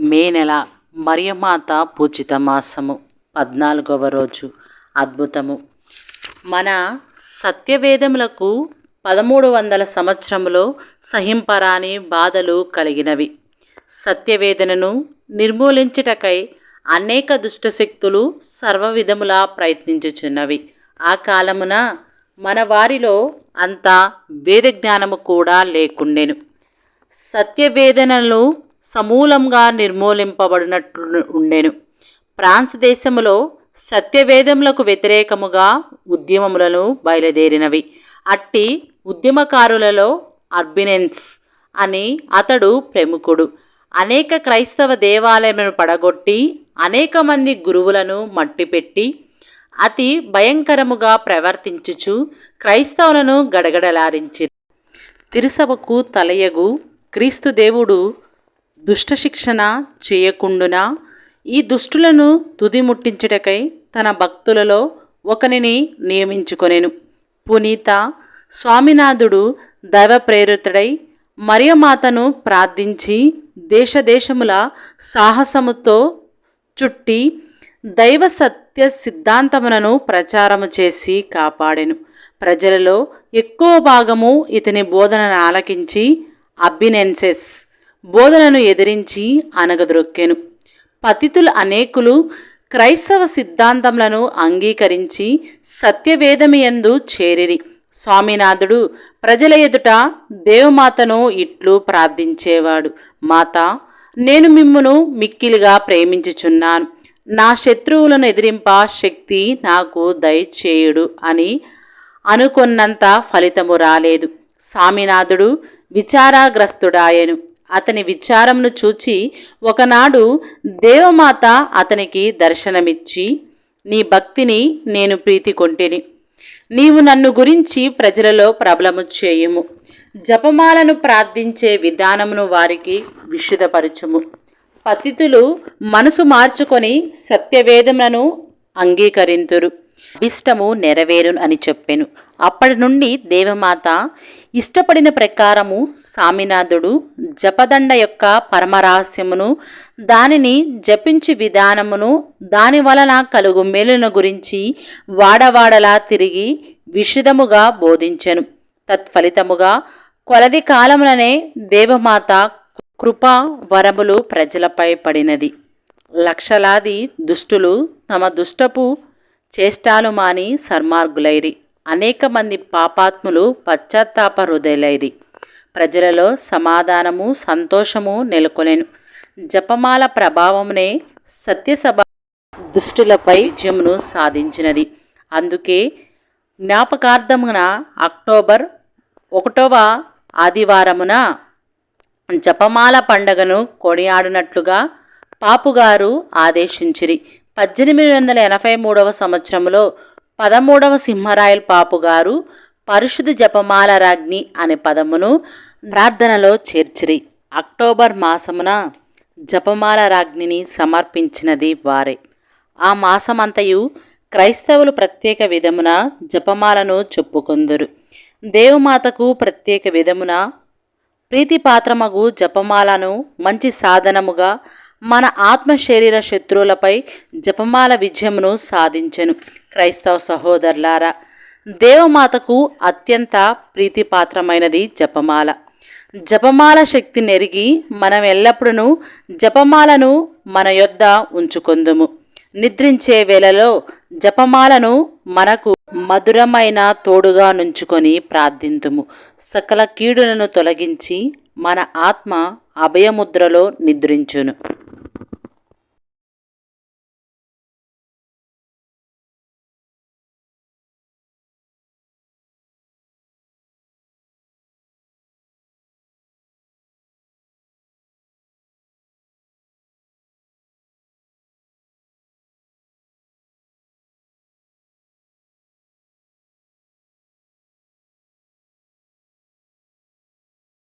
మే నెల మరియమాత పూజిత మాసము పద్నాలుగవ రోజు అద్భుతము. మన సత్యవేదములకు పదమూడు వందల సంవత్సరములో సహింపరాని బాధలు కలిగినవి. సత్యవేదనను నిర్మూలించుటకై అనేక దుష్టశక్తులు సర్వవిధములా ప్రయత్నించుచున్నవి. ఆ కాలమున మన వారిలో అంత వేద జ్ఞానము కూడా లేకుండెను. సత్యవేదనలు సమూలంగా నిర్మూలింపబడినట్లు ఉండెను. ఫ్రాన్స్ దేశములో సత్యవేదములకు వ్యతిరేకముగా ఉద్యమములను బయలుదేరినవి. అట్టి ఉద్యమకారులలో అర్బినెన్స్ అని అతడు ప్రముఖుడు. అనేక క్రైస్తవ దేవాలయములను పడగొట్టి అనేక మంది గురువులను మట్టిపెట్టి అతి భయంకరముగా ప్రవర్తించుచు క్రైస్తవులను గడగడలారించి తిరుసభకు తలయగు క్రీస్తు దేవుడు దుష్ట శిక్షణ చేయకుండునా? ఈ దుష్టులను తుది ముట్టించుటకై తన భక్తులలో ఒకనిని నియమించుకొనెను. పునీత స్వామినాథుడు దైవ ప్రేరితుడై మరియమాతను ప్రార్థించి దేశదేశముల సాహసముతో చుట్టి దైవ సత్య సిద్ధాంతములను ప్రచారము చేసి కాపాడెను. ప్రజలలో ఎక్కువ భాగము ఇతని బోధనను ఆలకించి అబ్బినెన్సెస్ బోధనను ఎదిరించి అనగదొక్కెను పతితులు అనేకులు క్రైస్తవ సిద్ధాంతములను అంగీకరించి సత్యవేదమియందు చేరిరి. స్వామినాథుడు ప్రజల ఎదుట దేవమాతను ఇట్లు ప్రార్థించేవాడు. మాత నేను మిమ్మును మిక్కిలిగా ప్రేమించుచున్నాను. నా శత్రువులను ఎదిరింప శక్తి నాకు దయచేయుడు అని అనుకున్నంత ఫలితము రాలేదు. స్వామినాథుడు విచారాగ్రస్తుడాయను. అతని విచారంను చూచి ఒకనాడు దేవమాత అతనికి దర్శనమిచ్చి నీ భక్తిని నేను ప్రీతి కొంటిని నీవు నన్ను గురించి ప్రజలలో ప్రబలము చేయుము. జపమాలను ప్రార్థించే విధానమును వారికి విషుదపరచుము పతితులు మనసు మార్చుకొని సత్యవేదములను అంగీకరింతురు. ఇష్టము నెరవేరు అని చెప్పాను. అప్పటి నుండి దేవమాత ఇష్టపడిన ప్రకారము సామినాథుడు జపదండ యొక్క పరమరహస్యమును దానిని జపించు విధానమును దాని వలన కలుగు మేలును గురించి వాడవాడలా తిరిగి విషదముగా బోధించెను. తత్ఫలితముగా కొలది కాలముననే దేవమాత కృపా వరములు ప్రజలపై పడినది. లక్షలాది దుష్టులు తమ దుష్టపు చేష్టాలు మాని సన్మార్గులైరి అనేక మంది పాపాత్ములు పశ్చాత్తాప హృదయలైరి. ప్రజలలో సమాధానము సంతోషము నెలకొనెను జపమాల ప్రభావమునే సత్యసభ దుష్టులపై విజయమును సాధించినది. అందుకే జ్ఞాపకార్థమున అక్టోబర్ ఒకటవ ఆదివారమున జపమాల పండగను కొనియాడినట్లుగా పాపుగారు ఆదేశించిరి. పద్దెనిమిది వందల ఎనభై మూడవ సంవత్సరంలో పదమూడవ సింహరాయల్ పాపుగారు పరిశుద్ధ జపమాల రాజ్ఞి అనే పదమును ప్రార్థనలో చేర్చిరి. అక్టోబర్ మాసమున జపమాల రాజ్ఞిని సమర్పించినది వారే. ఆ మాసమంతయు క్రైస్తవులు ప్రత్యేక విధమున జపమాలను చెప్పుకొందురు. దేవమాతకు ప్రత్యేక విధమున ప్రీతిపాత్రమగు జపమాలను మంచి సాధనముగా మన ఆత్మ శరీర శత్రువులపై జపమాల విజయమును సాధించెను. క్రైస్తవ సహోదరులారా దేవమాతకు అత్యంత ప్రీతిపాత్రమైనది జపమాల. జపమాల శక్తి నెరిగి మనం ఎల్లప్పుడూ జపమాలను మన యొద్ద ఉంచుకొందుము. నిద్రించే వేళలో జపమాలను మనకు మధురమైన తోడుగా నుంచుకొని ప్రార్థింతుము. సకల కీడులను తొలగించి మన ఆత్మ అభయముద్రలో నిద్రించును.